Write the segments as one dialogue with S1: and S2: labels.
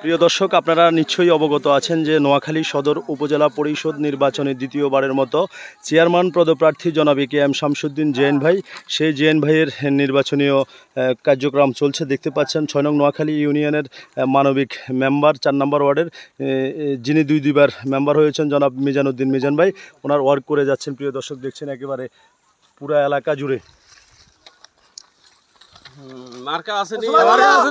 S1: প্রিয় দর্শক আপনারা নিশ্চয়ই অবগত আছেন যে নোয়াখালী সদর উপজেলা পরিষদ নির্বাচনে দ্বিতীয়বারের মতো চেয়ারম্যান পদপ্রার্থী জনাব কে এম শামসুদ্দিন জেএন ভাই। সেই জেএন ভাইয়ের নির্বাচনীয় কার্যক্রম চলছে। দেখতে পাচ্ছেন ছয় নং নোয়াখালী ইউনিয়নের মানবিক মেম্বার চার নম্বর ওয়ার্ডের যিনি দুই দুইবার মেম্বার হয়েছেন জনাব মিজানুদ্দিন মিজান ভাই। ওনার ওয়ার্ক করে যাচ্ছেন প্রিয় দর্শক দেখছেন একেবারে পুরা এলাকা জুড়ে।
S2: মার্কা আছে নি
S3: মার্কা আছে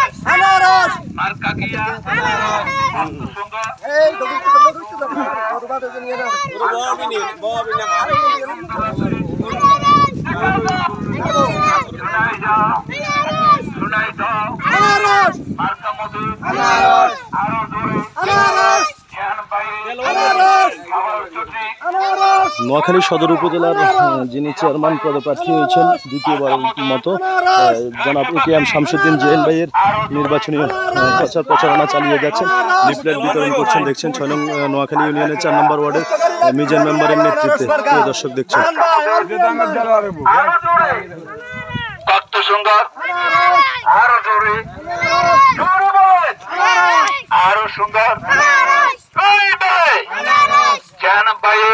S4: এই দগুড় দগুড় দগুড় দগুড় নিয়ে না আনারস আনারস আনারস আনারস আনারস
S1: নোয়াখালী সদর উপজেলার যিনি চেয়ারম্যান পদপ্রার্থী হয়েছেন দ্বিতীয়বারের মতো জনাব A K M Shamsuddin JN ভাইয়ের নির্বাচনী প্রচার প্রচারণা চালিয়ে যাচ্ছেন। লিফলেট বিতরণ করছেন দেখছেন ছয় নং নোয়াখালী ইউনিয়নের চার নম্বর ওয়ার্ডের মিজান মেম্বারের নেতৃত্বে প্রিয় দর্শক দেখছেন।
S5: কত সুন্দর আরও জোরে আরও সুন্দর।